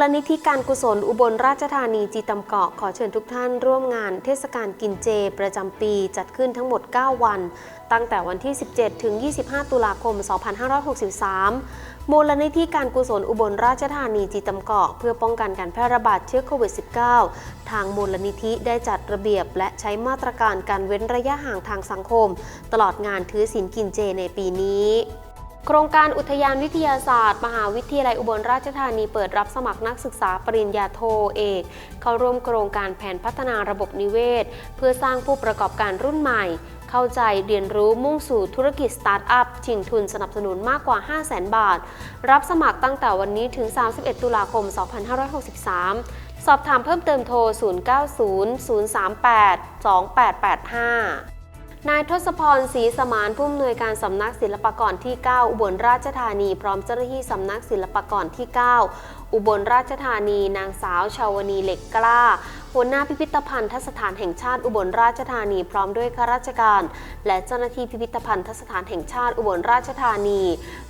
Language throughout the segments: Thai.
ลนิธิการกุศลอุบลราชธานีจีตำเกาะขอเชิญทุกท่านร่วมงานเทศกาลกินเจประจำปีจัดขึ้นทั้งหมด 9 วัน ตั้งแต่วันที่ 17 ถึง 25 ตุลาคม 2563 มูลนิธิการกุศลอุบลราชธานีจีตำเกาะเพื่อป้องกันการแพร่ระบาดเชื้อโควิด -19 ทางมูลนิธิได้จัดระเบียบและใช้มาตรการการเว้นระยะห่างทางสังคม ตลอดงานถือศีลกินเจในปีนี้ โครงการอุทยานวิทยาศาสตร์ มหาวิทยาลัยอุบลราชธานีเปิดรับสมัครนักศึกษาปริญญาโทเอก เข้าร่วมโครงการแผนพัฒนาระบบนิเวศ เพื่อสร้างผู้ประกอบการรุ่นใหม่ เข้าใจเรียนรู้มุ่งสู่ธุรกิจสตาร์ทอัพชิงทุนสนับสนุนมากกว่า 5 0 0 0 0 0 บาท รับสมัครตั้งแต่วันนี้ถึง 31 ตุลาคม 2563 สอบถามเพิ่มเติมโทร 0900382885 นายทศพรศรีสมานผู้อำนวยการสำนักศิลปากรที่ 9 อุบลราชธานี พร้อมเจ้าหน้าที่สำนักศิลปากรที่ 9 อุบลราชธานี นางสาวชาวณีเหล็กกล้า หัวหน้าพิพิธภัณฑ์สถานแห่งชาติอุบลราชธานีพร้อมด้วยข้าราชการ และเจ้าหน้าที่พิพิธภัณฑ์สถานแห่งชาติอุบลราชธานี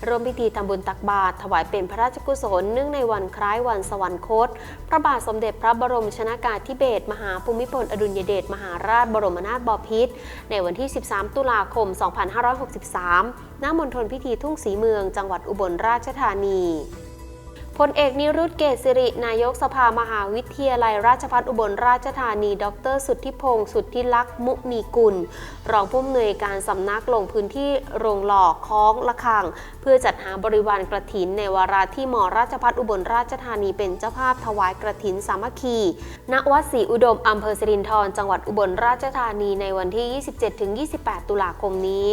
ร่วมพิธีทำบุญตักบาตรถวายเป็นพระราชกุศลเนื่องในวันคล้ายวันสวรรคต พระบาทสมเด็จพระบรมชนากาธิเบศรมหาภูมิพลอดุลยเดชมหาราชบรมนาถบพิตรในวันที่ 13 ตุลาคม 2563 ณ มณฑลพิธีทุ่งศรีเมือง จังหวัดอุบลราชธานี พลเอกนิรุตเกษสิริ นายกสภามหาวิทยาลัย ราชภัฏอุบลราชธานี ดร สุทธิพงศ์สุทธิลักษ์มุนีกุล รองผู้อำนวยการสำนักลงพื้นที่โรงหล่อคล้องละคัง เพื่อจัดหาบริวารกระถินในวาระที่หมอราชภัฏอุบลราชธานีเป็นเจ้าภาพถวายกระถินสามัคคี ณ วัดศรีอุดมอำเภอสิรินธรจังหวัดอุบลราชธานีในวันที่ 27-28 ตุลาคมนี้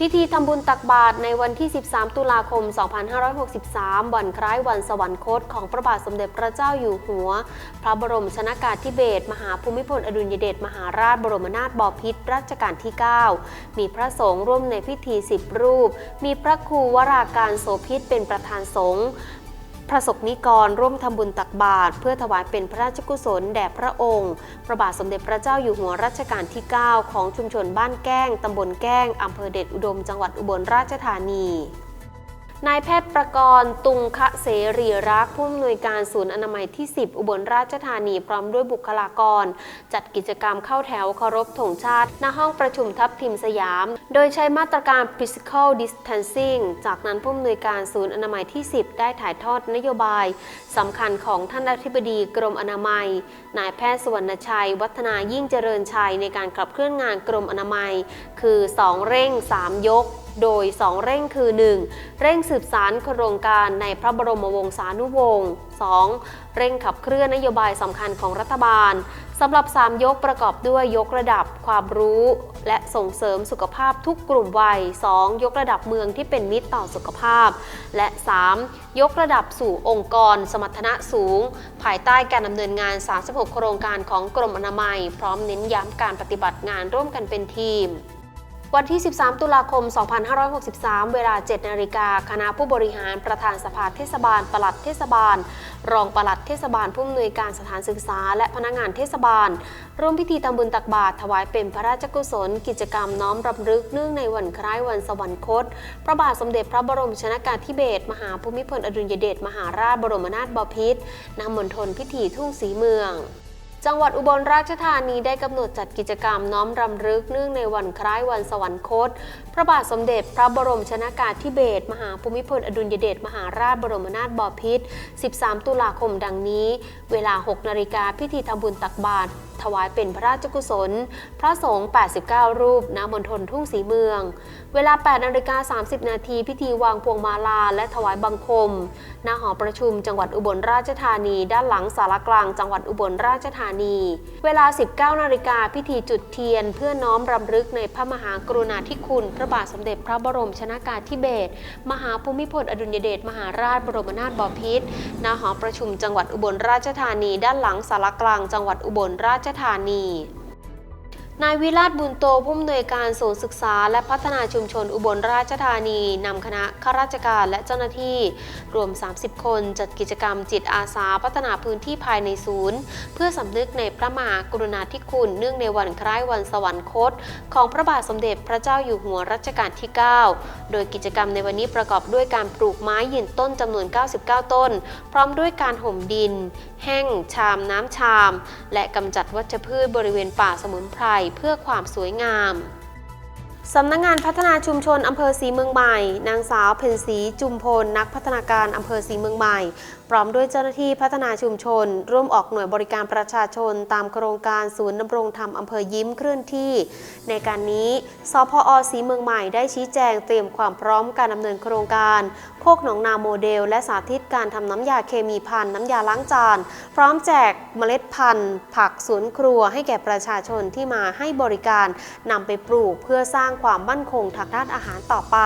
พิธีทำบุญตักบาตรในวันที่ 13 ตุลาคม 2563 วันคล้ายวันสวรรคตของพระบาทสมเด็จพระเจ้าอยู่หัว พระบรมชนากาธิเบศรมหาภูมิพลอดุลยเดชมหาราชบรมนาถบพิตรรัชกาลที่ 9 มีพระสงฆ์ร่วมในพิธี 10 รูป มีพระครูวราการโสพิตเป็นประธานสงฆ์ พระสงฆ์นิกรร่วมทำบุญตักบาตรเพื่อถวายเป็นพระราชกุศลแด่พระองค์ พระบาทสมเด็จพระเจ้าอยู่หัวรัชกาลที่ 9 ของชุมชนบ้านแก้งตำบลแก้งอำเภอเดชอุดม จังหวัดอุบลราชธานี นายแพทย์ประกรณ์ตุงคะเสรีรักผู้อำนวยการศูนย์อนามัยที่ 10 อุบลราชธานีพร้อมด้วยบุคลากร จัดกิจกรรมเข้าแถวเคารพธงชาติ ณห้องประชุมทัพทิมสยาม โดยใช้มาตรการ physical distancing จากนั้นผู้อำนวยการศูนย์อนามัยที่ 10 ได้ถ่ายทอดนโยบายสำคัญของท่านอธิบดีกรมอนามัย นายแพทย์สวรรณชัย วัฒนายิ่งเจริญชัยในการขับเคลื่อนงานกรมอนามัย คือ 2 เร่ง 3 ยก โดย 2 เร่งคือ 1. เร่งสืบสารโครงการในพระบรมวงศานุวงศ์ 2. เร่งขับเคลื่อนนโยบายสำคัญของรัฐบาลสำหรับ 3 ยกประกอบด้วยยกระดับความรู้ และส่งเสริมสุขภาพทุกกลุ่มวัย 2. ยกระดับเมืองที่เป็นมิตรต่อสุขภาพ และ 3. ยกระดับสู่องค์กร สมรรถนะสูง ภายใต้การดำเนินงาน 36 โครงการของกรมอนามัย พร้อมเน้นย้ำการปฏิบัติงานร่วมกันเป็นทีม วันที่ 13 ตุลาคม 2563 เวลา 7 นาฬิกา คณะผู้บริหารประธานสภาเทศบาล ปลัดเทศบาล รองปลัดเทศบาล ผู้อำนวยการสถานศึกษา และพนักงานเทศบาล ร่วมพิธีทำบุญตักบาตรถวายเป็นพระราชกุศล กิจกรรมน้อมรำลึกเนื่องในวันคล้ายวันสวรรคต พระบาทสมเด็จพระบรมชนากาธิเบศร มหาภูมิพลอดุลยเดช มหาราชบรมนาถบพิตรณมณฑลพิธีทุ่งศรีเมือง จังหวัดอุบลราชธานีได้กำหนดจัดกิจกรรมน้อมรำลึกเนื่องในวันคล้ายวันสวรรคต พระบาทสมเด็จพระบรมชนากาธิเบศรมหาภูมิพลอดุลยเดชมหาราชบรมนาถบพิตร 13 ตุลาคมดังนี้ เวลา 6 นาฬิกาพิธีทำบุญตักบาตรถวายเป็นพระราชกุศล พระสงฆ์ 89 รูป ณ มณฑลทุ่งศรีเมือง เวลา8นาฬิกา30 นาทีพิธีวางพวงมาลาและถวายบังคม ณ หอประชุมจังหวัดอุบลราชธานี ด้านหลังสารกลางจังหวัดอุบลราชธานี เวลา 19 นาฬิกาพิธีจุดเทียน เพื่อน้อมรำลึกในพระมหากรุณาธิคุณ พระบาทสมเด็จพระบรมชนากาธิเบศร มหาภูมิพลอดุลยเดชมหาราชบรมนาถบพิตร ณ หอประชุมจังหวัดอุบลราชธานี ด้านหลังสารกลางจังหวัดอุบลราชธานี นายวิราชบุญโตผู้อำนวยการศูนย์ศึกษา และพัฒนาชุมชนอุบลราชธานีนำคณะข้าราชการและเจ้าหน้าที่รวม 30 คนจัดกิจกรรมจิตอาสาพัฒนาพื้นที่ภายในศูนย์ เพื่อสำนึกในพระมหากรุณาธิคุณ เนื่องในวันคล้ายวันสวรรคต ของพระบาทสมเด็จพระเจ้าอยู่หัวรัชกาลที่ 9 โดยกิจกรรมในวันนี้ประกอบด้วยการปลูกไม้ยืนต้นจำนวน 99 ต้น พร้อมด้วยการห่มดินแห้ง ชาม น้ำชาม และกำจัดวัชพืชบริเวณป่าสมุนไพรเพื่อความสวยงามสำนักงงานพัฒนาชุมชนอำเภอสีเมืองใหม่ นางสาวเพ็ญศรีจุมพล นักพัฒนาการอำเภอสีเมืองใหม่พร้อมด้วยเจ้าหน้าที่พัฒนาชุมชน ร่วมออกหน่วยบริการประชาชน ตามโครงการศูนย์ดำรงธรรมอำเภอยิ้มเคลื่อนที่ ในการนี้สพอศรีเมืองใหม่ได้ชี้แจงเตรียมความพร้อมการดำเนินโครงการโคกหนองนาโมเดล และสาธิตการทำน้ำยาเคมีพันน้ำยาล้างจาน พร้อมแจกเมล็ดพันธุ์ ผักสวนครัวให้แก่ประชาชนที่มาให้บริการนำไปปลูกเพื่อสร้างความมั่นคงทางด้านอาหารต่อไป